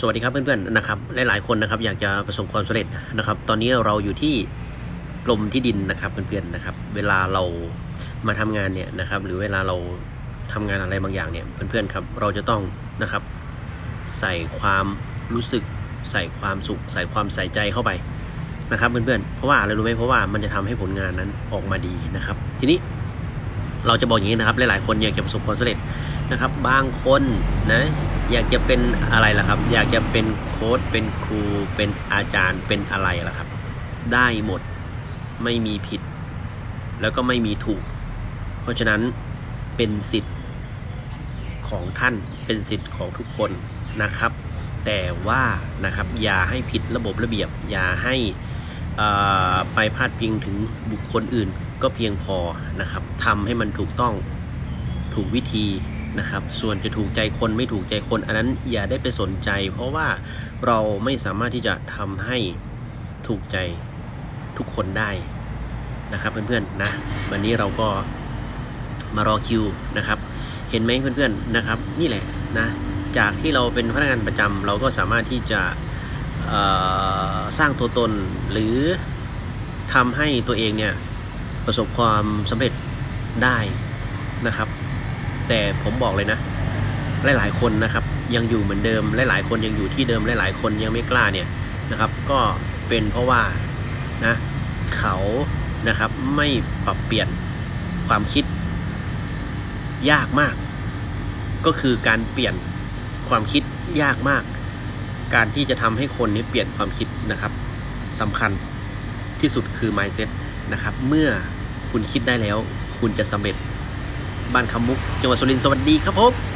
สวัสดีครับเพื่อนๆนะครับหลายๆคนนะครับอยากจะประสบความสำเร็จนะครับ ตอนนี้เราอยู่ที่กรมที่ดินนะครับเพื่อนๆนะครับ เวลาเรามาทำงานเนี่ยนะครับ หรือเวลาเราทำงานอะไรบางอย่างเนี่ยเพื่อนๆครับเราจะต้องนะครับ ใส่ความรู้สึก ใส่ความสุข ใส่ความใส่ใจเข้าไปนะครับเพื่อนๆเพราะว่าอะไรรู้ไหมเพราะว่ามันจะทำให้ผลงานนั้นออกมาดีนะครับ ทีนี้เราจะบอกอย่างนี้นะครับ หลายๆ คนอยากจะประสบความสำเร็จนะครับ บางคนนะ อยากจะเป็นอะไรล่ะครับ อยากจะเป็นโค้ชเป็นครู เป็นอาจารย์เป็นอะไรล่ะครับ ได้หมดไม่มีผิด แล้วก็ไม่มีถูก เพราะฉะนั้นเป็นสิทธิ์ของท่านเป็นสิทธิ์ของทุกคนนะครับ แต่ว่านะครับอย่าให้ผิดระบบระเบียบ อย่าให้ไปพาดพิงถึงบุคคลอื่นก็เพียงพอนะครับทำให้มันถูกต้องถูกวิธี นะครับ ส่วนจะถูกใจคนไม่ถูกใจคนอันนั้นอย่าได้ไปสนใจ เพราะว่าเราไม่สามารถที่จะทำให้ถูกใจทุกคนได้นะครับเพื่อนๆนะ วันนี้เราก็มารอคิวนะครับ เห็นไหมเพื่อนๆนะครับ นี่แหละนะจากที่เราเป็นพนักงานประจำเราก็สามารถที่จะสร้างตัวตนหรือทำให้ตัวเองเนี่ยประสบความสำเร็จได้นะครับ แต่ผมบอกเลยนะ หลายๆคนนะครับ ยังอยู่เหมือนเดิมหลายๆคนยังอยู่ที่เดิมหลายๆคนยังไม่กล้าเนี่ยนะครับ ก็เป็นเพราะว่านะเขานะครับไม่ปรับเปลี่ยนความคิด ยากมาก ก็คือการเปลี่ยนความคิดยากมาก การที่จะทำให้คนนี้เปลี่ยนความคิดนะครับสำคัญที่สุดคือ mindset นะครับ เมื่อคุณคิดได้แล้ว คุณจะสำเร็จ บ้านคำมุกจังหวัดสุรินทร์สวัสดีครับผม